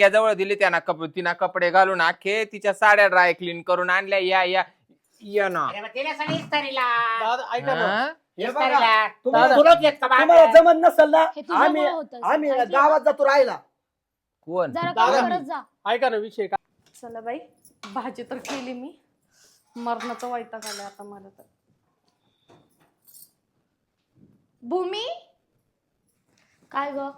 जवळ दिली त्यांना कप तिना कपडे घालून आखे तिच्या साड्या ड्राय क्लीन करून आणल्या या या या ना. अरे मग तिला सगळी इस्तारीला. दादा ऐका ना. हा? हे बघा इस्तारीला. तुम्हाला तुलाच येत का तुम्हाला बाहेर? जमत नसेल ना हे आम्ही होतं. आम्ही ऐकलं गावात का? जातो राहायला. कोण? जरा दादा. काम करत जा. ऐका ना विषय काय चला बाई भाजी तर केली मी. मरणाचा वैताग आलाय आता मला तर. भूमी? काय ग?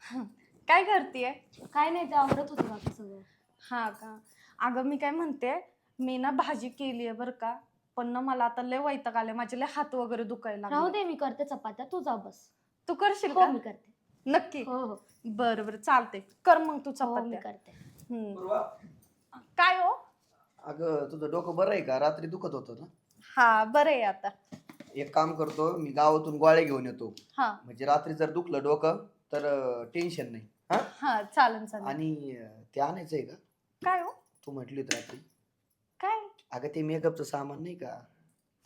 काय करतेय? काय नाही ते आवडत होतं बाकी सगळं. हा का? अगं मी काय म्हणते मी ना भाजी केली आहे बरं का पण ना मला आता लय वैताग आले माझे लय हात वगैरे दुखायला राहू लागले दे मी करते चपात्या तू जा बस. तू करशील हो का? मी करते. नक्की? हो हो. बरं बरं चालते कर मग तू हो मी चपात्या. करते. हम्म. काय हो? अगं तुझं डोकं बरं आहे का? रात्री दुखत होतं ना? हा बरं आहे आता. एक काम करतो मी गावातून गोळ्या घेऊन येतो. हा. म्हणजे रात्री जर दुखलं डोकं तर टेन्शन नाही. हा? हा चालन चालेल. आणि अं, ते आणायचंय का? काय हो? तू म्हटली होती रात्री. काय? अगं ते मेकअपचं सामान नाही का?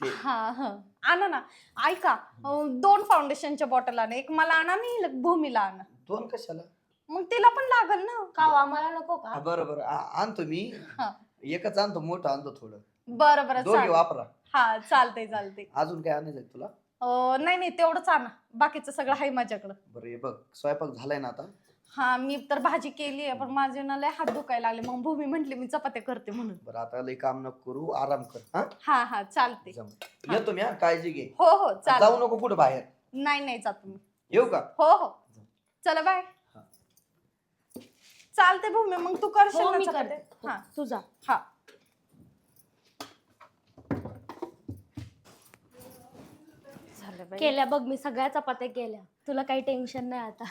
ते हा हा. आणा ना. ऐका अं, दोन फाउंडेशनच्या बॉटल आणा. एक मला आणा आणि भूमीला आणा. दोन कशाला? मग तिला पण लागल ना. का हो, आम्हाला नको हा, का? बरं बरं आ- आणतो मी. हा. एकच आणतो मोठं आणतो थोडं. बरं बरं दोघे चाल वापरा. हा चालते चालते अजून काय आणायचंय तुला? नाही नाही तेवढंच आणा. बाकीचं सगळं आहे माझ्याकडं. बरं हे बघ स्वयंपाक झालाय ना आता. हा मी तर भाजी केली आहे पण माझे ना लय हात दुखायला लागले. मग भूमी म्हंटली मी चपात्या करते म्हणून. बरं आता लई काम नको करू आराम कर हा? हा हा चालते. येतो मी हा काळजी घे. हो हो जाऊ चाल नको कुठं बाहेर. नाही नाही जात मी. येऊ का? हो हो. चला बाय. हा. चालते भूमी मग तू करशील हो ना मी चपात्या? करते. हा. तू जा. हा. झालं बाई. केल्या बघ मी सगळ्या चपात्या केल्या. तुला काही टेन्शन नाही आता.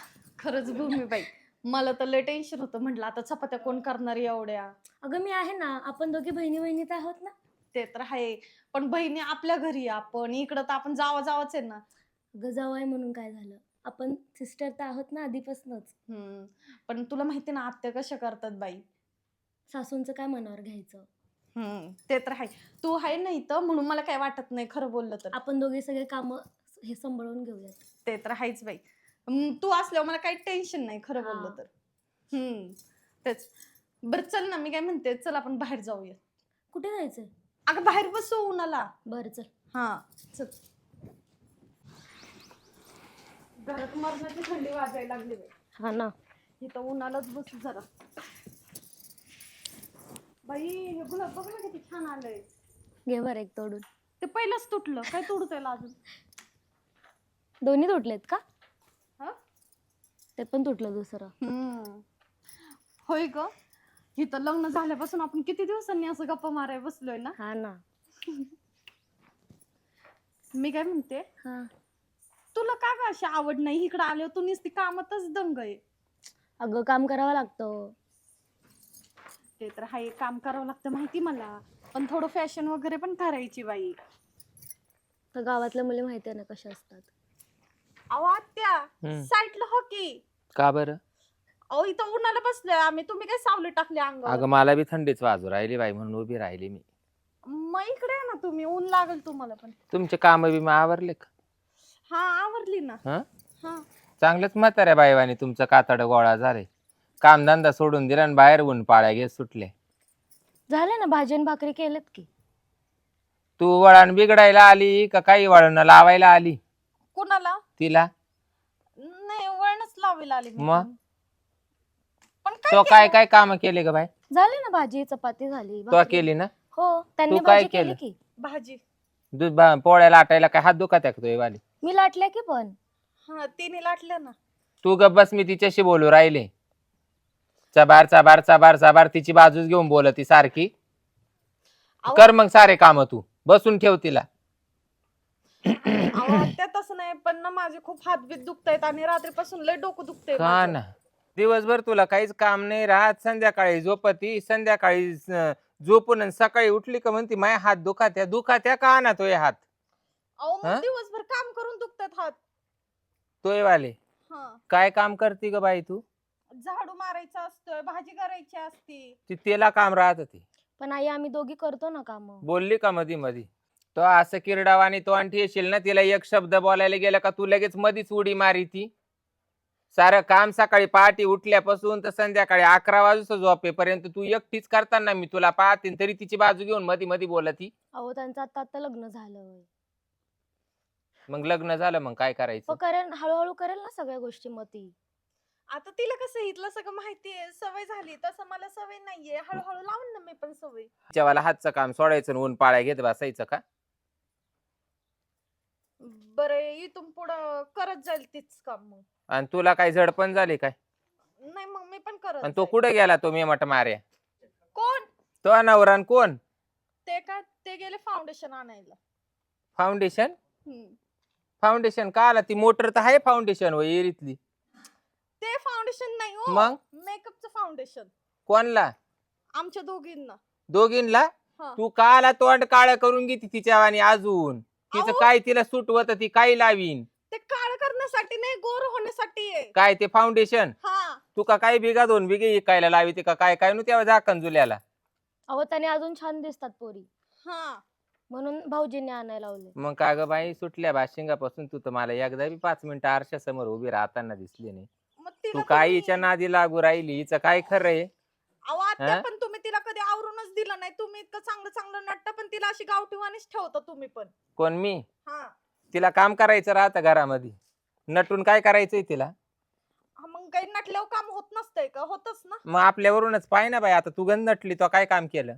खरंच भूमीबाई मला तर लय टेन्शन होतं. म्हटलं आता चपात्या कोण करणार एवढ्या? अगं मी आहे ना. आपण दोघी बहिणी बहिणीत आहोत ना? ते तर आहे. पण बहिणी आपल्या घरी आहे आपण. इकडं तर आपण जावा जावाच आहे ना. अगं जावं आहे म्हणून काय झालं? आपण सिस्टर तर आहोत ना आधीपासूनच. हम्म. पण तुला माहिती ना आत्या कशा करतात बाई? सासूंचं काय मनावर घ्यायचं? हम्म. ते तर आहे. तू आहे ना इथं म्हणून मला काय वाटत नाही खरं बोललं तर. आपण दोघे सगळे काम हे सांभाळून घेऊयात. ते तर आहेच बाई. तू असल्यावर मला काही टेन्शन नाही खरं. बोललं तर. हम्म तेच. बरं चल ना मी काय म्हणते चल आपण बाहेर जाऊया कुठे जायचंय? अगं बाहेर बसू उन्हाला. बरं चल. हा चल. घरात मरणाची थंडी वाजायला लागली बाई. हा ना. इथं उन्हालाच बसू जरा. बाई हे गुलाब बघ ना किती छान आलंय. घे बरं एक तोडून. ते पहिलंच तुटलं. काय तोडू त्याला अजून? दोन्ही तुटलेत का? ते पण तुटलं दुसरं. हम्म. होय ग. इथं लग्न झाल्यापासून आपण किती दिवसांनी असं गप्पा माराय बसलोय ना? हा ना. मी काय म्हणते? हा. तुला का ग अशी आवड नाही? इकडे आले तू नुसती कामातच दंग आहे. अगं काम करावं लागतं. ते तर हाय काम करावं लागतं माहिती मला. पण थोडं फॅशन वगैरे पण करायची बाई. तर गावातल्या मुली माहिती आहे ना कशा असतात? अहो आत्या हम्म. साईडला हो की. का बरं? अहो इथं उन्हाला बसलोय आम्ही. तुम्ही काय सावली टाकली अंगावर? अगं मला बी थंडीच वाजू राहिली बाई म्हणून उभी राहिली मी. मग इकडे ना तुम्ही. ऊन लागल तुम्हाला पण. तुमचे काम बी आवरले का? हा आवरली ना. हा? हा. चांगलंच म्हाताऱ्या बाईवानी तुमचं कातड गोळा झाले. कामधंदा सोडून दिला आणि बाहेर ऊन पाळ्या घेत सुटले. झाले ना भाजी आणि भाकरी केलेत की? तू वळण बिघडायला आली का काही वळण लावायला आली? कुणाला? तिला? नाही वळणच लावायला आली मी मग? पण. पण तो काय काय केलं? काय काम केले का बाई? झाली ना भाजी चपाती झाली तो भाकरी. केली ना? हो त्यांनी तू काय भाजी केली केलं? की. भाजी. दूध बा- पोळ्या लाटायला काय हात दुखत आहे का तुझे वाली? मी लाटल्या की पण. हा तिने लाटलं ना. तू गप बस मी तिच्याशी बोलू राहिले. चबार चबार चबार चबार तिची बाजूच घेऊन बोलती सारखी. अहो, कर मग सारे काम तू. बसून ठेव तिला. त्या तसं नाही पण ना माझे खूप हातबीत दुखतायत आणि रात्रीपासून लय डोकं दुखतंय का माझं. ना. दिवसभर तुला काहीच काम नाही राहत. संध्याकाळी झोपती संध्याकाळी अं, झोपून आणि सकाळी उठली का म्हणती माझ्या हात दुखात्या दुखात्या का ना तोय हात? अहो मग हा? दिवसभर काम करून दुखतात हात. तोय वाले. हा. काय काम करती ग बाई तू? झाडू मारायचा असतोय भाजी करायची असती. ती तिला काम राहत होती पण आई आम्ही दोघी करतो ना काम. बोलली का मधी मधी? तो असं किरडावानी तो आणखी येशील ना तिला एक शब्द बोलायला गेला का तू लगेच मधीच उडी मारी ती. सारं काम सकाळी पहाटे उठल्यापासून तर संध्याकाळी अकरा वाजता झोपेपर्यंत तू एकटीच करताना मी तुला पाहते तरी तिची बाजू घेऊन मध्ये मध्ये बोलत. ती अहो त्यांचं आता आता लग्न झालं मग लग्न झालं मग काय करायचं? करेल हळूहळू करेल ना सगळ्या गोष्टी मग ती आता तिला कसं इथलं सगळं माहितीये सवय झाली तसं मला सवय नाहीये. हळूहळू लावून ना मी पण सवय. जेवायला हातचं काम सोडायचं आणि ऊन पाळ्या घेत बसायचं का? बरं इथून पुढं करत जाईल तीच काम मग. आणि तुला काय झडपण झाली काय? नाही मग मी पण करत आणि तो जाईल. कुठे गेला तो मेमट मार्या कोण? तो नवरान कोण? ते का ते गेले फाउंडेशन आणायला. फाउंडेशन? हम्म. फाउंडेशन का आला? ती मोटर तर आहे फाउंडेशन व एरीतली ते फाउंडेशन नाही हो. मग? मेकअपचं फाउंडेशन. कोणला? आमच्या दोघींना. दोघींला? हा. तू काला तोंड काळ करून घेती तिच्या आणि अजून? तिचं अहो. काय तिला सुटवत ती काय लावीन? ते काळ करण्यासाठी नाही गोर होण्यासाठी आहे. काय ते फाउंडेशन हा. तू का काय बिगा दोन बिगे इकायला लावी ते का काय? काय नु तेव्हा झाकण जुल्याला अहो त्याने अजून छान दिसतात पोरी. हा. म्हणून भाऊजींनी आणायला लावले. मग का ग बाई सुटल्या बाशिंगापासून तू तर मला एकदा बी पाच मिनिटं आरशा समोर उभी राहताना दिसली नाही. मग तू काय तुम्ही- हिच्या नादी लागू राहिली? हिचं काय खरंय अहो आत्या हा? पण तुम्ही तिला कधी आवरूनच दिलं नाही. तुम्ही इतकं चांगलं चांगलं नट्ट पण तिला अशी गावठीवानीच ठेवता तुम्ही पण. कोण मी? हा. तिला काम करायचं राहतं घरामध्ये. नटून काय करायचंय तिला? हा, मग काही नटल्यावर काम होत नसतंय का? होतच ना. मग आपल्यावरूनच पाय ना बाई आता तू गंज नटली तो काय काम केलं?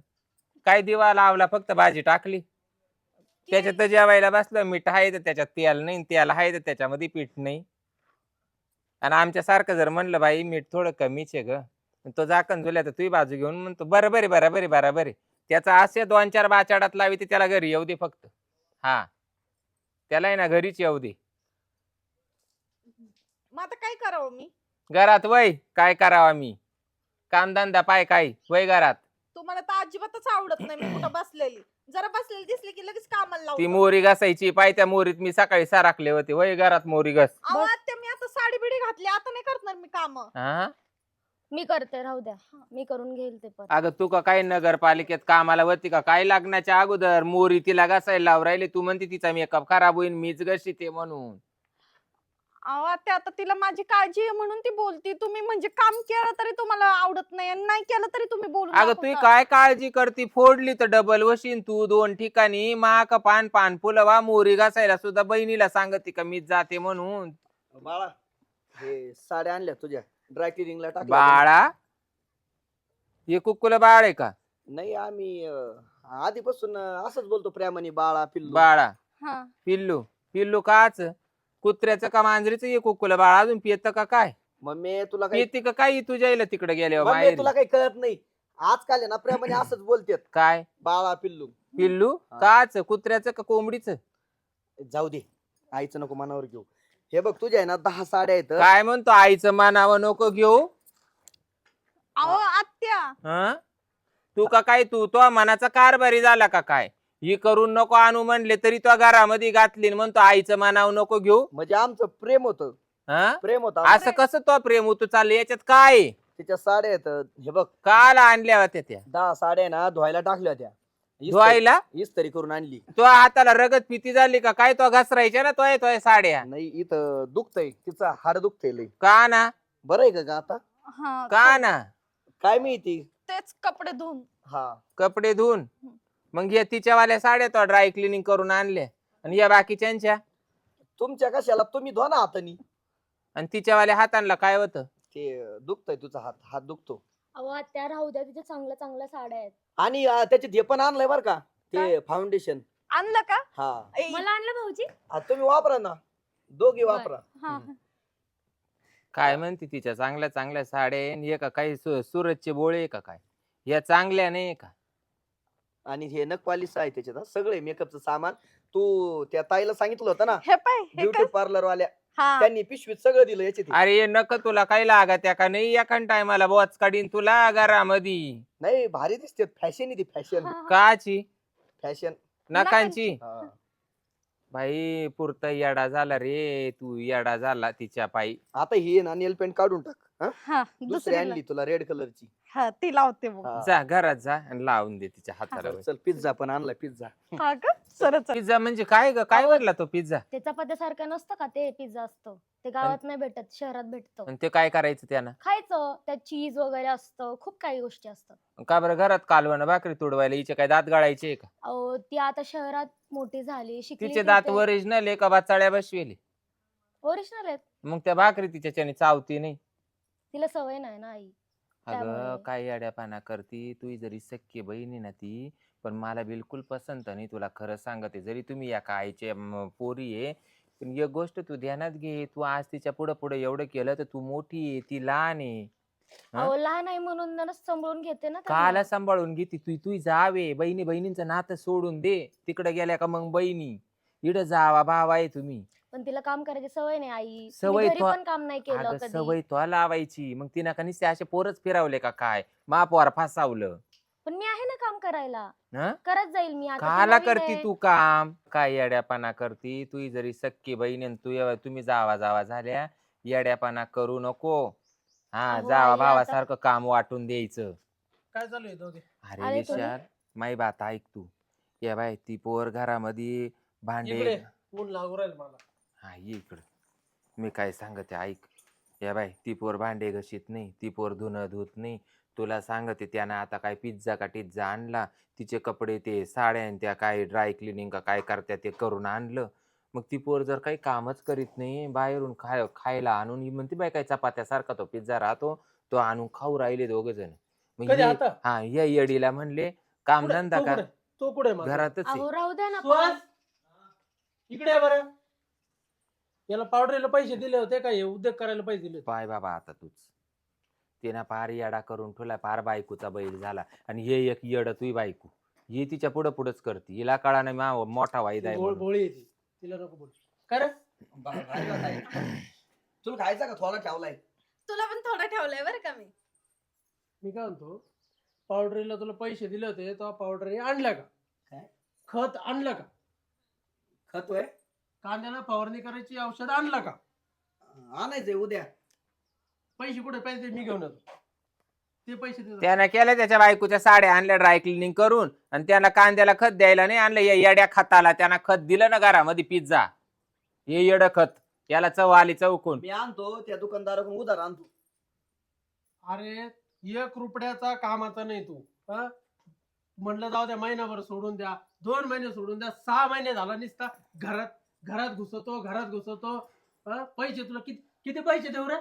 काय दिवा लावला फक्त भाजी टाकली? त्याच्यात जेवायला बसलं मीठ आहे तर त्याच्यात तेल नाही तेल आहे तर त्याच्यामध्ये पीठ नाही. आणि आमच्या सारखं जर म्हणलं बाई मीठ थोडं कमीच आहे ग. तो जाकण झुल्या तर तुही बाजू घेऊन म्हणतो बरं बरे बरं बरे बरं बरे. त्याचा असे दोन चार बाचाडात लावी ते त्याला घरी येऊ दे फक्त. हा. त्याला ना घरीच येऊ दे. मग आता काय करावं मी? घरात वय काय करावा मी? कामधंदा पाय काय वय घरात. तुम्हाला तर अजिबातच आवडत नाही मी कुठं बसलेली. जरा बसलेली दिसली की लगेच कामाला ती लावतो मोरी घासायची पाय त्या मोरीत मी सकाळी साराकले होते वय घरात मोरी घस. अहो आत्या मी आता साडी बिडी घातली आता नाही करणार मी काम. हा मी करते राहू द्या. मी करून घेईल ते पण. अगं तू का काय नगरपालिकेत कामाला होती का? काय लागण्याच्या अगोदर? मोरी तिला घासायला लाव राहिली. तू म्हणते तिचा मेकअप खराब होईल मीच घशी ते म्हणून. अहो आत्या आता तिला माझी काळजी आहे म्हणून ती बोलती. तुम्ही म्हणजे काम केलं तरी तुम्हाला आवडत नाही आणि नाही केलं तरी तुम्ही बोलू अगं तू काय काळजी करती? फोडली तर डबल वशीन तू दोन ठिकाणी. माक पान पान फुलवा मोरी घासायला सुद्धा बहिणीला सांगते का मीच जाते म्हणून? बाळा हे साड्या आणल्या तुझ्या. ड्राय क्लिनिंगला टाक बाळा हे कुकुला बाळ आहे का? नाही आम्ही अं, आधीपासून अं, असंच बोलतो प्रेमाने बाळा पिल्लू. बाळा हा. पिल्लू पिल्लू काच? कुत्र्याचं का मांजरीचं ये कुकुला बाळ? अजून पियत का काय? मग मी तुला काही पियती का काय तुझ्या इला तिकडे गेले मग मी तुला काही कळत नाही. आजकाल आहे ना प्रेमाने असंच बोलतेत. काय? बाळा पिल्लू. पिल्लू? हा. काच? कुत्र्याचं का कोंबडीचं? जाऊ दे. आईचं नको मनावर घेऊ. हे बघ तुझ्या आहे ना दहा साड्या आहेत. काय म्हणतो आईचं मानावं नको घेऊ. अहो आत्या. हं? तू का काय तू तो मनाचा कारभारी झाला का काय? ही करून नको आणू म्हणले तरी तो घरामध्ये घातली. न म्हणतो आईचं मानावं नको घेऊ. म्हणजे आमचं प्रेम होतं. हं? प्रेम होतं असं कसं तो प्रेम होतो? चाललं याच्यात काय? आहे? तिच्या साड्या आहेत. हे बघ. काल आणल्या होत्या त्या. दहा साड्या ना धुवायला टाकल्या होत्या. धुवायला? इस्त्री करून आणली. तो हाताला रगत पिती झाली का? काय तो घसरायच्या ना तो तो साड्या. नाही इथं दुखतय. तिचं हाड दुखतय लय का ना? बरं आहे का ग आता? हा का ना? काय माहिती? तेच कपडे धुवून. हा. कपडे धुवून? मग या तिच्यावाल्या साड्या तो ड्राय क्लिनिंग करून आणल्या. आणि या बाकीच्यांच्या? तुमच्या कशाला? तुम्ही धुवा ना हातानी. आणि तिच्यावाल्या हातांना काय होतं? ते दुखतय तुझा हात. हात दुखतो. अहो आत्या राहू द्या. तिच्या चांगल्या चांगल्या साड्या आहेत. आणि अं, त्याच्यात हे पण आणलंय बर का ते काय? फाउंडेशन आणलं का? हा. ए, मला आणलं भाऊजी. आ, तुम्ही वापरा ना. दोघी बर. वापरा. हा. काय म्हणते तिच्या? चांगल्या चांगल्या साड्या आहे आणि हे का काही सु- सुरतचे बोळे आहे का काय? या चांगल्या नाही का? आणि हे नखपालिश आहे त्याच्यात हा. सगळे मेकअपचं सामान. तू त्या ताईला सांगितलं होतं ना हे पाय हे ब्युटी पार्लर वाल्या. हा. त्यांनी पिशवीत सगळं दिलं याच्यात. अरे नक तुला काय लागा त्या का? नाही एखाद टायमाला बोच काढीन तुला घरामध्ये. नाही भारी दिसते. फॅशन ती फॅशन हा, हा. काची? फॅशन नकांची बाई पुरता येडा झाला रे. तू येडा झाला तिच्या पायी. आता ही ना नेल पेंट काढून टाक हा. दुसरी दुसरी आणली तुला रेड कलरची हा ती लावते मग. हा. जा घरात जा आणि लावून दे तिच्या हाताला चल पिझ्झा पण आणलाय पिझ्झा हा का? सरच पिझ्झा म्हणजे काय ग? काय वरला तो पिझ्झा ते चपात्यासारखं नसतं का ते पिझ्झा असतं? ते गावात नाही भेटत शहरात भेटतं. आणि ते काय करायचं त्यानं? खायचं त्यात चीज वगैरे असतं खूप काही गोष्टी असतात. का बरं घरात कालवण भाकरी तुडवायला हिचे काय दात गाळायचे का? अहो ती आता शहरात मोठी झाली शिकली तिचे दात ओरिजिनल आहे का बाचाळ्या बसवेले? ओरिजिनल आहेत. मग त्या भाकरी तिच्याच्याने चावती नाही. तिला सवय नाही ना आई. अगं त्यामुळे. काय अड्यापाना करती तू जरी सख्खी बहिणी ना ती पण मला बिलकुल पसंत नाही तुला खरं सांगते जरी तुम्ही या म, पोरी आहे पण एक गोष्ट तू ध्यानात घे तू आज तिच्या पुढं पुढं एवढं केलं तर तू मोठी आहे ती लहान आहे हा? अहो लहान आहे म्हणून ना सांभाळून घेते ना त्यांना. काला सांभाळून घेते तू तू जावे बहिणी बहिणींचं नातं सोडून दे तिकडे गेल्या का मग बहिणी इकडं जावा भावा आहे तुम्ही पण तिला काम करायची सवय नाही आई. सवय सवय घरी तो- पण काम नाही केलं अगं कधी. सवय तो लावायची. मग तिनं का नुसते असे पोरच फिरवले का काय? महापौर फासावलं. पण मी आहे ना काम करायला. हं? करत जाईल मी आता. ती काला नवीन करती आहे. तू काम? काय येड्यापणा करती? तू जरी सक्की बहीण आहे, तू एव- तुम्ही जावा जावा झाल्या. येड्यापणा करू नको. हा अहो, जावा आई, भावासारखं काम वाटून द्यायचं. काय चालू आहे दोघे? अरे अरे तुम्ही- विशाल माई बात ऐक तू. या बाय ती पोर घरामध्ये भांडे इकडे ऊन लागू राहील मला. हा ये इकडं. मी काय सांगते ऐक. या बाय ती पोर भांडे घशीत नाही ती पोर धुणं धुत नाही. तुला सांगते त्यानं आता काय पिझ्झा का टिझ्झा आणला तिचे कपडे ते साड्या आणि त्या काय ड्राय क्लिनिंग का काय करत्या ते करून आणलं. मग ती पोर जर काही कामच करीत नाही बाहेरून खाय खायला आणून ही म्हणते बाय काय चपात्यासारखा तो पिझ्झा राहतो तो आणून खाऊ राहिले दोघ जण. मग कधी ये- आता? हा या येडीला म्हणले काम कुठे- धंदा तो कर. कुठे? तो कुठे आहे माझा? घरातच आहे. अहो राहू द्या ना सुहास. इकडे आहे बरं. याला पावडरीला पैसे दिले होते का? हे उद्योग करायला पैसे दिले होते. पाय बाबा आता तूच. तिनं पार येडा करून ठेवला पार बायकोचा बैल झाला. आणि हे एक येड तुही बायको. ही तिच्या पुढं पुढंच करते. हिला कळा नाही मा मोठा वाईदा आहे भोळ- म्हणून. भोळी येते तिला नको बोल. काय रे? तुला खायचा का? थोडा ठेवलाय. तुला पण थोडा ठेवलाय बरं का मी. मी काय म्हणतो पावडरीला तुला पैसे दिले होते तो पावडरी आणल्या का? काय? खत आणलं का? खातोय कांद्याला फवारणी करायची औषध आणलं का? आणायचंय उद्या. पैसे कुठे? पैसे मी घेऊन येतो. ते पैसे देतो. त्यानं केलं त्याच्या बायकोच्या साड्या आणल्या ड्राय क्लिनिंग करून आणि त्याला कांद्याला खत द्यायला नाही आणलं या येड्या खताला त्यानं खत दिलं ना घरामध्ये पिझ्झा. हे येड खत याला चव आली चौकून. मी आणतो त्या दुकानदाराकडून उधार आणतो. अरे एक रुपयाचा कामाचा नाही तू हा? म्हणलं जाऊ द्या महिनाभर सोडून द्या दोन महिने सोडून द्या सहा महिने झाला निसता घरात घरात घुसतो घरात घुसतो. हा? पैसे तुला किती किती पैसे देऊ रे?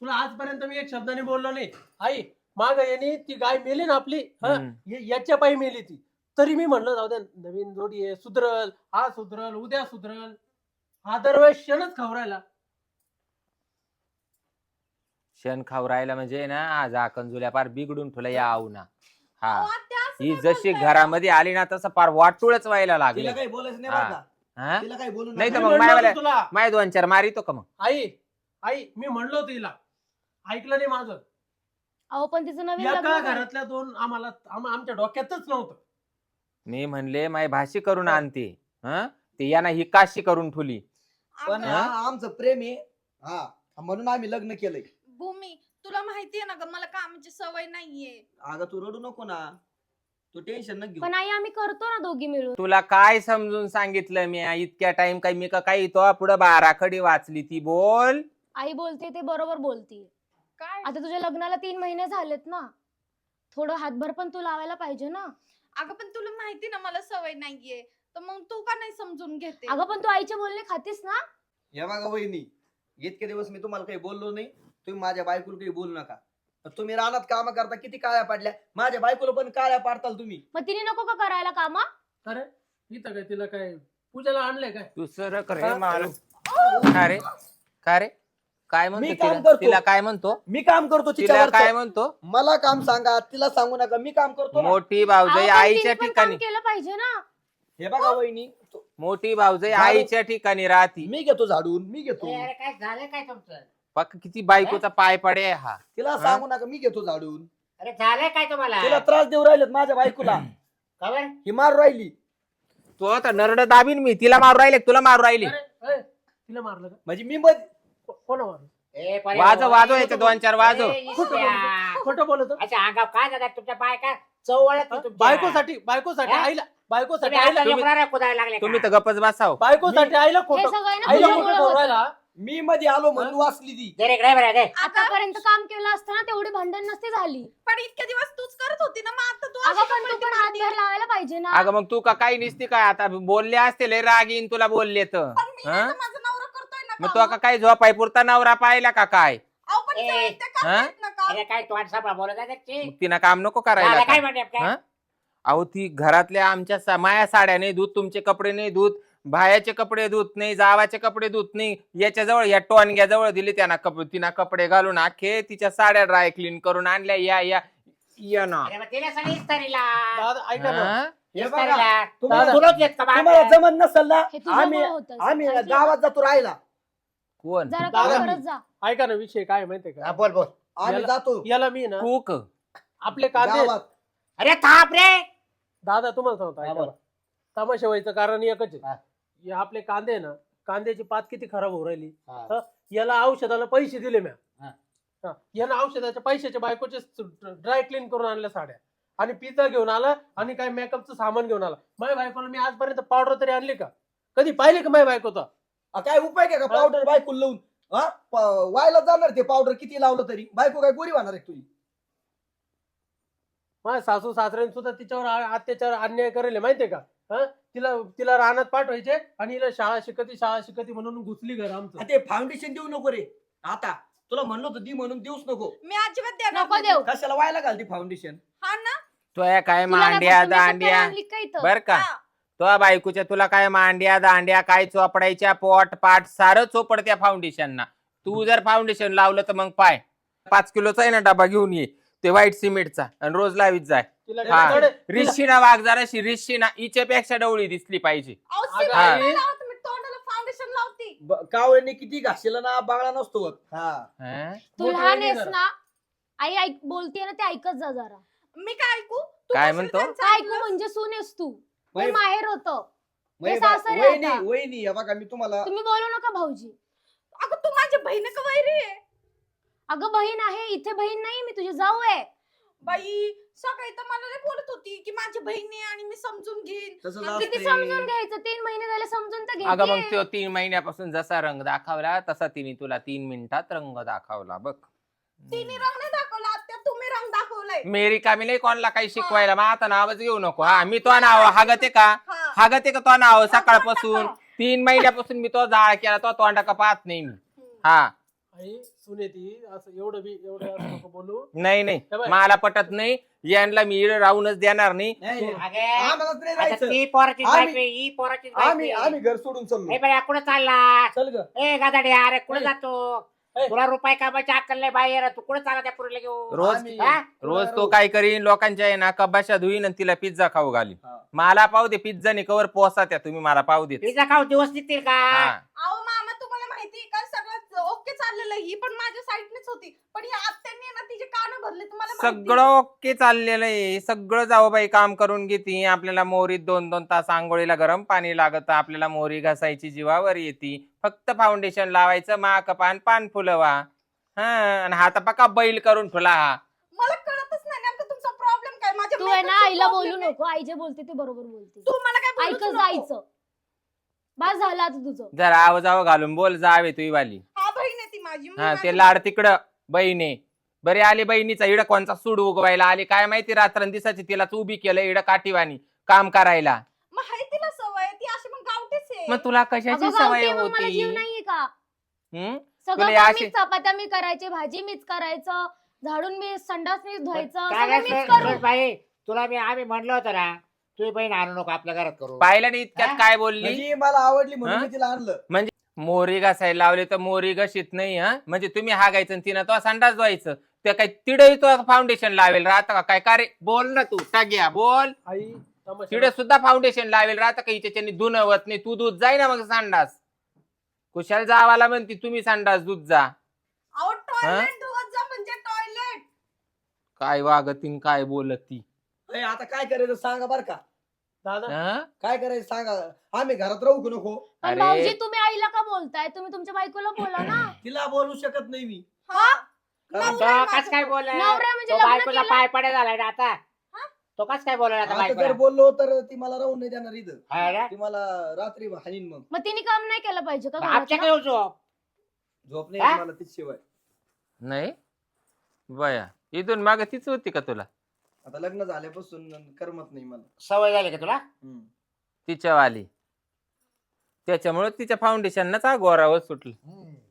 तुला आजपर्यंत मी एक शब्दाने बोललो नाही. आई माग यांनी ती गाय मेली ना आपली हा? याच्या पायी मेली ती. तरी मी म्हणलं जाऊ द्या नवीन जोडी आहे सुधरल हा सुधरल उद्या सुधरल. हा दरवेळेस क्षणच खवरायला शेण खाऊ राहिला म्हणजे ना आज कंजुल्या पार बिघडून ठेवला या आऊ ना हा. अहो, आत्या, असं ही जशी बोलताय? घरामध्ये आली ना तसं पार वाटूळच व्हायला तिला लागली. काही बोलायचं नाही. बरं का. हा? तिला काही बोलू नाही तर मी मग म्हणलं मायवाल्या- होतं तुला. माय दोन चार मारितो का मग? आई आई मी म्हणलो होतो तिला. ऐकलं नाही माझं. अहो पण तिचं नवीन एका लग्न झालं. घरातल्या दोन आम्हाला आम- आमच्या डोक्यातच नव्हतं. मी म्हणले माय भाशी करून आणते. हं? ते याना ही काशी करून ठेवली पण हा, आमचं प्रेम आहे. हा. म्हणून आम्ही लग्न केलंय. भूमी तुला माहितीये ना ग मला कामाची सवय नाहीये. अगं तू रडू नको ना. तू टेन्शन न घेऊ. पण आई आम्ही करतो ना दोघी मिळून. तुला काय समजून सांगितलं मी इतक्या टाइम काय मी का काही तो पुढं बाराखडी वाचली ती बोल. आई बोलते ते बरोबर बोलते. काय? आता तुझ्या लग्नाला तीन महिने झालेत ना. थोडं हातभर पण तू लावायला पाहिजे ना. अगं पण तुला माहिती ना मला सवय नाहीये. तर मग तू का नाही समजून घेते? अगं पण तू आईचे बोलणे खातीस ना. हे बघा वहिनी इतके दिवस मी तुम्हाला काही बोललो नाही. तुम्ही माझ्या बायकोला काही बोलू नका. पण तुम्ही रानात काम करता किती काळ्या पाडल्या? माझ्या बायकोला पण काळ्या पाडताल तुम्ही. मग तिने नको का करायला काम? अरे इथं काय तिला काय पूजाला आणलंय काय? तू सर करे हा? मालूम का रे? काय म्हणतो मी काम तिला? करतो. तिला काय म्हणतो? मी काम करतो तिला तिच्यावर काय म्हणतो? मला काम सांगा तिला सांगू नका मी काम करतो ना. मोठी भाऊजाई आईच्या ठिकाणी. केलं पाहिजे ना. हे बघा वहिनी तो- मोठी भाऊजाई झाडू- आईच्या ठिकाणी राहती. मी घेतो झाडून मी घेतो. अरे काय झालं काय तुमचं? पक्क किती बायकोचा पाय पडे हा. तिला हा? सांगू नका मी घेतो झाडून. अरे झालंय काय तुम्हाला? तिला त्रास देऊ राहिलेत माझ्या बायकोला. ही मार राहिली. तो आता नरड दाबीन मी तिला मारू राहिले तुला मारू राहिले. अरे तिला मारलं का? म्हणजे मी मध को- कोणा मारलं? ए, वाजव. वाजव याचे दोन चार वाजव. ए. खोटं बोलत अच्छा अंगाव काय जातात तुमच्या बायका चवळत बायकोसाठी बायकोसाठी हा? आईला बायकोसाठी आईला तुम्ही- कुदायला लागले तुम्ही? तर गप्पच बसाव. बायकोसाठी आईला हे खोटं सगळं आहे ना आईला तुझ्यामुळं खोटं होतं. ठरवायला मी मध्ये आलो म्हणून वाचली ती. आतापर्यंत काम केलं असतं ना तेवढी भांडण नसती झाली पण इतके दिवस तूच करत होती ना मग आता तू अगं अशी पण तू पलटी लावायला पाहिजे ना अगं मग तू का काही निसती काय आता बोलले असते लय राग येईन तुला बोलले तर पण मी हा? आता माझा नवरा करतोय ना मग तू कामं. का काही झोपाय पुरता नवरा पाहिला का काय अहो, पण ए, ते- ते हा? करतायत ना काम. अरे काय तोंड सापडा बोलत आहे ते? मग तिनं काम नको करायला झालं का? काय म्हणते काय? हा? अहो ती घरातल्या आमच्या सा- माया साड्या नाही धुत तुमचे कपडे नाही धुत बायाचे कपडे धुत नाही जावाचे कपडे धुत नाही याच्या जवळ या टोनग्या जवळ दिली त्यांना कपडे तिना कपडे घालून अख्खे तिच्या साड्या ड्राय क्लीन करून आणल्या या या या ना अरे मग तिला सगळी इस्तारीला. दादा ऐका ना हा? हे बघा इस्तारीला. तुम्हाला तुलाच येत का तुम्हाला बाहेर? जमत नसेल ना हे आम्ही तुझ्यामुळे होतं आम्ही ऐकलं? गावात जातो राहायला कोण जरा दादा, काम करत जा ऐका ना विषय काय माहितीये हा, का बोल बोल आम्ही याला- जातो याला मी ना कूक आपले कांदे गावात अरे थांब रे दादा तुम्हाला सांगतो हा, ऐका बोल. ना. तमाशा व्हायचं कारण एकच. आहे हे आपले कांदे आहे ना कांद्याची पात किती खराब होऊ राहिली. हा. हा, याला औषधाला पैसे दिले म्या. हा. हा, यानं औषधाच्या पैशाच्या बायकोचे ड्राय क्लीन करून आणल्या साड्या. आणि पिझ्झा घेऊन आला आणि काय मेकअपचं सामान घेऊन आला. माझ्या बायकोला मी आजपर्यंत पावडर तरी आणली का? कधी पाहिली का माझ्या बायकोचा? अ, काय उपाय काय का पावडर बायको लावून? हा? प- वायला जाणार ते पावडर किती लावलं तरी? बायको काय गोरी होणार आहे तुझी? माझ्या सासू सासऱ्याने सुद्धा तिच्यावर आ- अत्याचार अन्याय करेल माहितीये का? हा? तिला तिला रानात पाठवायचे आणि हिला शाळा शिकती शाळा शिकती म्हणून घुसली घर आमचं. ते फाउंडेशन देऊ नको रे. आता तुला म्हणलं होतं दी म्हणून देऊच नको. मी अजिबात देणार नको नाही. देऊ. कशाला व्हायला घालते फाउंडेशन हा ना? तो काय मांड्या दांड्या? बर का? हा. तो बायकोच्या तुला काय मांड्या दांड्या काय चोपडायच्या पोट पाट सारं चोपडत्या फाउंडेशनना तू जर फाउंडेशन लावलं तर मग पाय. पाच किलोचा आहे ना डबा घेऊन ये. ते व्हाईट सिमेंटचा आणि रोज लावीत जाय. तिला हा. तिला- रिशीना वाघ जराशी रिशीना हिच्यापेक्षा डवळी दिसली पाहिजे अहो, अगं, सिमेंट आई. नाही लावत मी तोंडाला फाउंडेशन लावते कावळ्याने किती घासलेला ना बागळा नसतो. हा हं? तू मोठं लहान आहेस जरा. ना आई ऐक बोलते ना ते ऐकत जा जरा मी काय ऐकू तू काय कशाला म्हणतो? त्यांचं काय ऐकू ऐकलंस? म्हणजे सून आहेस तू माहेर होतं हे सासर वहिनी आता. वहिनी हे बघा मी तुम्हाला तुम्ही बोलू नका भाऊजी अगं तू माझी बहीण का वैरी आहे अगं बहीण आहे इथे बहीण नाही मी तुझी जाऊ आहे बाई सकाळी तर मला नाही बोलत होती की माझी बहीण आहे आणि मी समजून घेईन. तसंच किती. समजून घ्यायचं तीन महिने झाले समजून तर अगं मग तो तीन महिन्यापासून जसा रंग दाखवला तसा तिने तुला तीन मिनिटात रंग दाखवला बघ. तिने रंग नाही दाखवला आता तुम्ही रंग दाखवलाय. मेरी कामी नाही कोणाला काही शिकवायला मग आता नावच घेऊ नको हा. मी तो नाव हागते का? हा. हागते का तो नाव सकाळपासून? तीन महिन्यापासून मी तो जाळ केला तो तोंडा का पाहत नाही मी. हा. आई असं एवढं बी एवढं असं नको बोलू. नाही नाही. हे बघ. मला पटत नाही. यांना मी इकडे राहूनच देणार नाही. नाही, नाही. अगे, आम्हालाच नाही आता जायचं. ती पोराची आम्ही- बायको आहे, ही पोराची आम्ही आम्ही घर सोडून चाललो. ए बाया कुठं चालला? चल ग. ए गादाडे अरे कुठं ए. जातो? ए. तुला रुपये कामाची अक्कल नाही बाहेर. तू कुठं चालला त्या पुरीला घेऊन? रोज आम्ही- हा? रोज तो काय करीन? लोकांच्या आहे ना कबाशा धुईन आणि तिला पिझ्झा खाऊ घालीन. हा. मला पाहू दे पिझ्झा नि कवर पोसा त्या तुम्ही मला पाहू देत. पिझ्झा खाऊ दिवस निघतील का? हा. अहो मामा तुम्हाला माहिती का सगळं ओके चाललेलं ही पण माझ्या साईडनेच होती. पण या आत्यांनी ना तिचे कान भरले. तुम्हाला माहिती. सगळं ओके चाललेलं आहे. सगळं जाऊ बाई काम करून घेते. आपल्याला मोरीत दोन दोन तास आंघोळीला गरम पाणी लागत. आपल्याला मोरी घासायची जीवावर येते. फक्त फाउंडेशन लावायचं माक पान पान फुलवा. हा आणि हाता पका बैल करून ठेवला हा. मला कळतच नाही नेमकं तुमचा प्रॉब्लेम काय? माझ्या तू आहे ना makeup चा आईला problem बोलू आहे. नको. आई जे बोलते ते बरोबर बोलते. तू मला काय बोलूच ऐकत नको. जायचं. बस झालं आता तुझं. जरा आव जावं घालून बोल जावे तुही वाली. हा ती माझी हा ते लाड तिकडं बहिणी. बरे आली बहिणीचा इड कोणचा सूड उगवायला आली? काय माहिती रात्र दिसाची तिला उभी केलं इड काठीवाणी काम करायला. तिला सवय ती अशी मग गावठीच आहे. मग तुला कशाची अगं सवय गावठी मग मला जीव होती नाहीये का? हम्म? सगळं तुला काम अशी- मीच चपात्या मी करायचे भाजी मीच करायचं झाडून मी संडास मीच धुवायचं सगळं मीच करू बाई तुला मी आम्ही म्हणलो होतो ना तुझी बहीण आणू नको आपल्या घरात करू पाहिलं नाही इतक्यात हा? काय बोलली? म्हणजे मला आवडली म्हणून हा? मी तिला आणलं. मोरी घासायला लावले तर मोरी घशीत नाही हा? म्हणजे तुम्ही हागायचं आणि तिनं तो संडास धुवायचं ते काय तिडही तो फाउंडेशन लावेल राहतं का? काय का रे? बोल ना तू टाग्या बोल. आई तमाशा तिडे सुद्धा फाउंडेशन लावेल राहतं का? हिच्याच्यानी धुनवत नाही तू दूध जाय ना मग संडास कुशाल जावाला म्हणती तुम्ही संडास दूध जा. अहो टॉयलेट धुवत जा म्हणजे टॉयलेट काय वागतीन काय बोलती. ए, आता काय करायचं सांगा बर का. दादा हं? काय करायचं सांगा. आम्ही घरात राहू की नको? पण अरे. भाऊजी तुम्ही आईला का बोलताय? तुम्ही तुमच्या बायकोला बोला ना. तिला बोलू शकत नाही मी. हा? कारण तो कस काय बोल नवरा म्हणजे तो लग्न बायकोचा केलं? पाय पडे झालाय ना आता. तो कस काय बोलायला आता आता जर बायकोला बोललो तर ती मला राहून नाही देणार इथं. हा ना? ती मला रात्री हानीन मग. मग तिने काम नाही केलं पाहिजे का आमच्याकडे? येऊ झोप. झोप हा? नाही मला तीच शिवाय. नाही? बया इथून माग तीच होती का तुला? आता लग्न झाल्यापासून करमत नाही मला. सवय झाली का तुला? हम्म. तिच्यावाली. त्याच्यामुळे तिच्या फाउंडेशनच हा गोरावर सुटलं.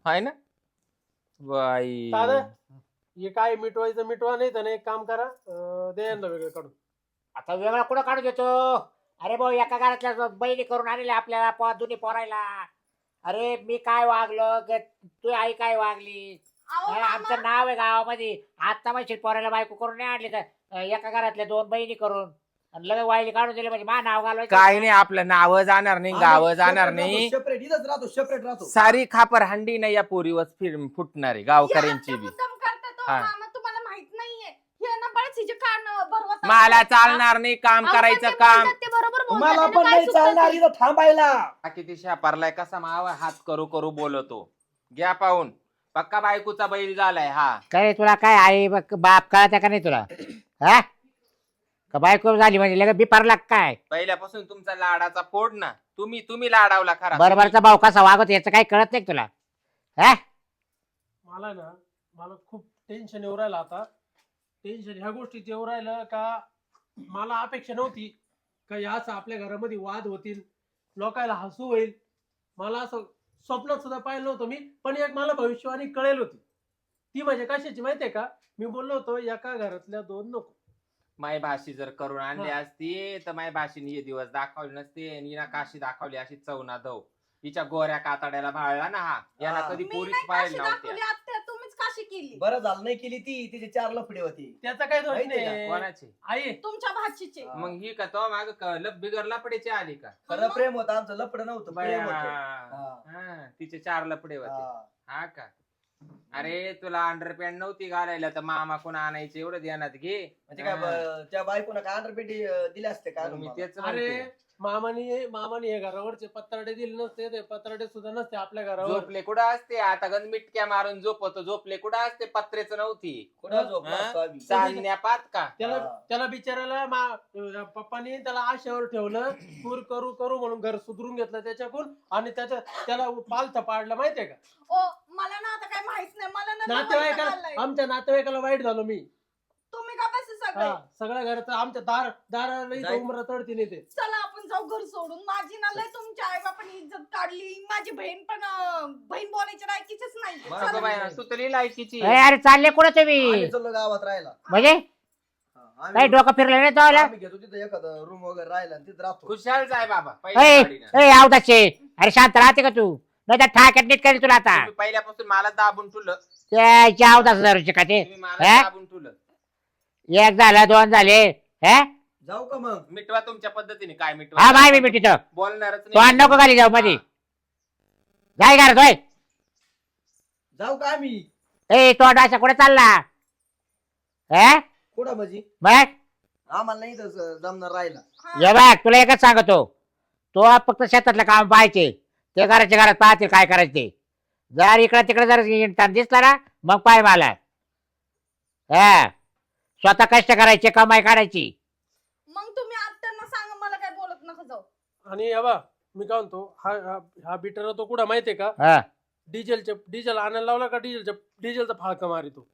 आहे ना? बाई. दादा हे काय मिटवायचं मिटवा नाही तर एक काम करा अं, यांना वेगळं काढून. आता वेगळा कुठं काढून देतो अरे भाऊ एका घरातल्या बहिणी करून आणले आपल्याला पो दोन्ही पोरायला. अरे मी काय वागलो? ग- तू आई काय वागली? अहो, अरे, मामा, आमचं नाव आहे गावामध्ये. आता माहिती पोरायला बायको करून नाही आणली तर एका घरातल्या दोन बहिणी करून आणि लगेच वाईली काढून दिले म्हणजे मा नाव घालवायचं. काय नाही आपलं नाव जाणार नाही गाव जाणार नाही. सेपरेट इथंच राहतो सेपरेट राहतो. सारी खापर हंडी नाही या पोरीवर फिर फुटणार आहे गावकऱ्यांची बी. मुद्दाम हो, हा. मामा तुम्हाला माहीत नाहीये. हे ना बळच हिचे कान भरवत मला. चालणार नाही काम करायचं काम. बोलतात ते बरोबर बोलतात, मला त्यांना पण काय नाही चालणार ते? इथं थांबायला. हा किती शापारलाय कसा मावा हात करू करू बोलतो. घ्या पाहून. पक्का बायकोचा बैल झालाय हा. काय तुला काय आई बाप कळत का नाही तुला? हा? का बायको झाली म्हणजे लगेच बिपारला काय? पहिल्यापासून तुमचा लाडाचा फोड ना. तुम्ही तुम्ही लाडावला खरा. बरोबरचा भाऊ कसा वागत याचं काही कळत नाही का तुला? हा? मला ना मला खूप टेन्शन येऊ राहिलं आता. टेन्शन ह्या गोष्टीत येऊ राहिलं का मला अपेक्षा नव्हती का याच आपल्या घरामध्ये वाद होतील लोकायला हसू होईल. मला असं स्वप्नात सुद्धा पाहिलं नव्हतं मी पण एक मला भविष्यवाणी कळेल होती. ती म्हणजे कशाची माहितीये का? मी बोललो होतो एका घरातल्या दोन नको. माय भाषी जर करून आणली हा. असती तर माय भाषीने हे दिवस दाखवले नसते आणि हिना काशी दाखवली अशी चवना दव. हिच्या गोऱ्या कातड्याला भाळला ना हा. याला हा. कधी मी पोरीच नाही पाहिजे काशी दाखवली नव्हत्या आत्या तुम्हीच काशी केली. बरं झालं नाही केली ती तिचे चार लफडे होती. त्याचा काही दोष माहितीये का? नाही कोणाची? आई. तुमच्या भाचीचे. हा. मग ही का तो माग बिगर लपडेची आली का? खरं प्रेम होतं आमचं लफड नव्हतं बया. प्रेम होतं. हा. हा, तिचे चार लपडे होते. हा. हा का? अरे तुला अंडरपॅन्ट नव्हती घालायला तर मामा कोण आणायचे एवढं ध्यानात घे म्हणजे काय. ब- त्या बायकोनं काय अंडरपेटी दिले असते मी मला? तेच अरे. मामाने मामाने हे घरावरचे. पत्राडे दिले नसते ते पत्राडे सुद्धा नसते आपल्या घरावर. झोपले कुठं असते? आता गण मिटक्या मारून झोपतो. झोपले कुठं असते? पत्रेच नव्हती. कुठं झोपलो हा? असतो आम्ही? चालण्या पात का? त्याला. त्याला बिचारायला मा- पप्पानी त्याला आशेवर ठेवलं पूर करू करू म्हणून घर सुधरून घेतलं त्याच्याकडून आणि त्याच्या त्याला पालथा पाडलं माहितीये का? ओ मला ना आता काय माहीत नाही. मला ना नातेवाईकाला. आमच्या नातेवाईकाला वाईट झालो मी. तुम्ही का बस सगळे? हा सगळ्या घरात आमच्या दार दाराला इथं उमरा तडती नेते. चला जाऊ घर सोडून माझी ना लय तुमच्या आई बापाने इज्जत काढली. माझी बहीण पण अं, बहीण बोलायच्या लायकीच नाही. बरं, चला. अगं बाई ना, तू तरी लायकीची ए, अरे चालले कुठं तुम्ही? आम्ही चाललो गावात राहायला. म्हणजे? हा, काही आम्ही डोकं फिरलं नाही तो आम्ही घेतो तिथं एखादं रूम वगैरे राहिला आणि तिथं राहतो. खुशाल जाय बाबा ए पहिल्या गाडीनं. ए आवदाचे. अरे शांत राहते का तू? नाही तर ठाक्यात नीट करेल तुला आता. तुम्ही पहिल्यापासून मला दाबून ठुलं. त्याच्या आवदास जरूरचे का ते. तुम्ही मला हे? दाबून ठुलं. एक झालं दोन झाले. हे जाऊ का मग? मिटवा तुमच्या पद्धतीने. काय हा मिटवा माय मी मिटितो बोलणारच तो आण नको खाली जाऊ मध्ये जाय घरात होय. जाऊ का आम्ही? ए तो डासा कुठे चालला? हे कुठं म्हणजे मग आम्हाला नाही इथं जमणार राहिला हा. ये बघ तुला एकच सांगतो. तो फक्त शेतातलं काम पाहायचे. ते घराच्या घरात पाहतील काय करायचे. ते जर इकडे तिकडे जर इंटान दिसला ना मग पाय मला. हा. स्वतः कष्ट करायचे कमाई काढायची. मग तुम्ही आत्यांना सांगा मला काय बोलत नका जाऊ. आणि या बा मी काय म्हणतो हा हा- हा बिटर तो कुठं माहितीये का? हा. डिझेलचे डिझेल आणायला लावला का डिझेलच्या डिझेलचा फाळका मारितो?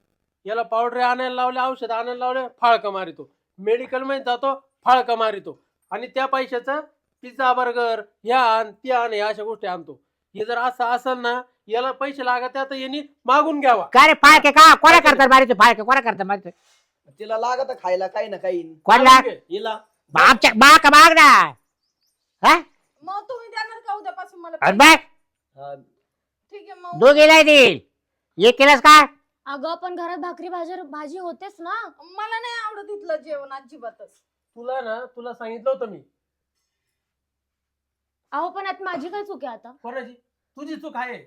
याला पावडर आणायला लावले औषध आणायला लावले फाळका मारितो. मेडिकलमध्ये जातो फाळका मारितो. आणि त्या पैशाचं पिझ्झा बर्गर ह्या आण ते आण या अशा गोष्टी आणतो. हे जर असं असेल ना याला पैसे लागत आता यांनी मागून घ्यावा. काय रे फाळके का? कोणा करतात मारितो फाळके कोणा करतात मारितो तिला लागत खायला काही ना काही. कोणला हिला. आमच्या माग माग ना हा? मग तुम्ही देणार का उद्यापासून मला आणि पैसे? बघ हा, ठीक आहे मग. दोघीला देईल एक केलंस का? अगं पण घरात भाकरी भाजी भाजी होतेच ना? मला नाही आवडत इथलं जेवण अजिबातच. तुला ना तुला सांगितलं होतं मी. अहो पण आता माझी काय चूक आहे आता? कोणाची? तुझी चूक आहे.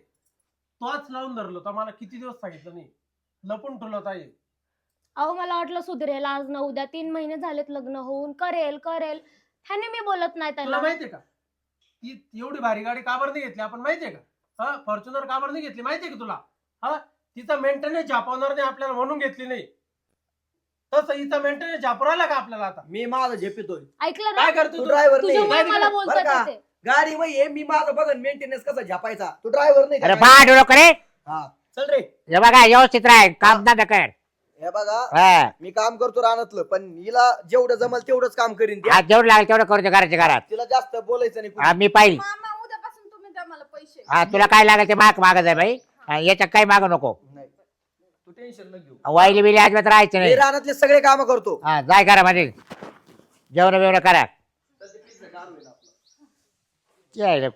तोच लावून धरलो तर मला किती दिवस सांगितलं नाही. लपून ठेवलं होता हे. अहो मला वाटलं सुधरेल. आज ना उद्या तीन महिने झालेत लग्न होऊन. करेल करेल. ह्याने मी बोलत नाही तुला त्याला माहितीये का? ती एवढी भारी गाडी का बरं नाही घेतली? आपण माहितीये का? हा फॉर्च्युनर का बरं नाही घेतली? माहितीये का तुला? हा तिचा मेंटेनन्स झापवणार नाही आपल्याला म्हणून घेतली नाही. तसं हिचा मेंटेनन्स झापरायला का आपल्याला आता? मी माझं झेपितोय. ऐकलं काय ना करतो तू तू ड्रायव्हर नाही तुझ्यामुळे नाही, मला बरं का? ते. गाडी मग हे मी माझं बघन मेंटेनन्स कसा झापायचा. तू ड्रायव्हर नाही अरे का? बा डोळं करे हा. चल रे. हे बघा व्यवस्थित राह. काम धंदा कर. हे बघा हा. मी काम करतो रानातलं पण हिला जेवढं जमल तेवढंच काम करीन ती. जेवढं लागेल तेवढं करू दे घराच्या घरात. तिला जास्त बोलायचं नाही हा कुणी. मी पाहिल. मामा उद्यापासून तुम्ही द्या मला पैसे. हा तुला काय लागेल ते माग मागत आहे बाई. हा, याच्यात काही मागू नको. नाही. तू टेन्शन न घेऊ. वाईली बिली अजिबात राहायचं मी नाही रानातले सगळे काम करतो. हा जाय करा म्हणजे जेवण बिवणं करा. तसं किती काम होईल आपलं. यायला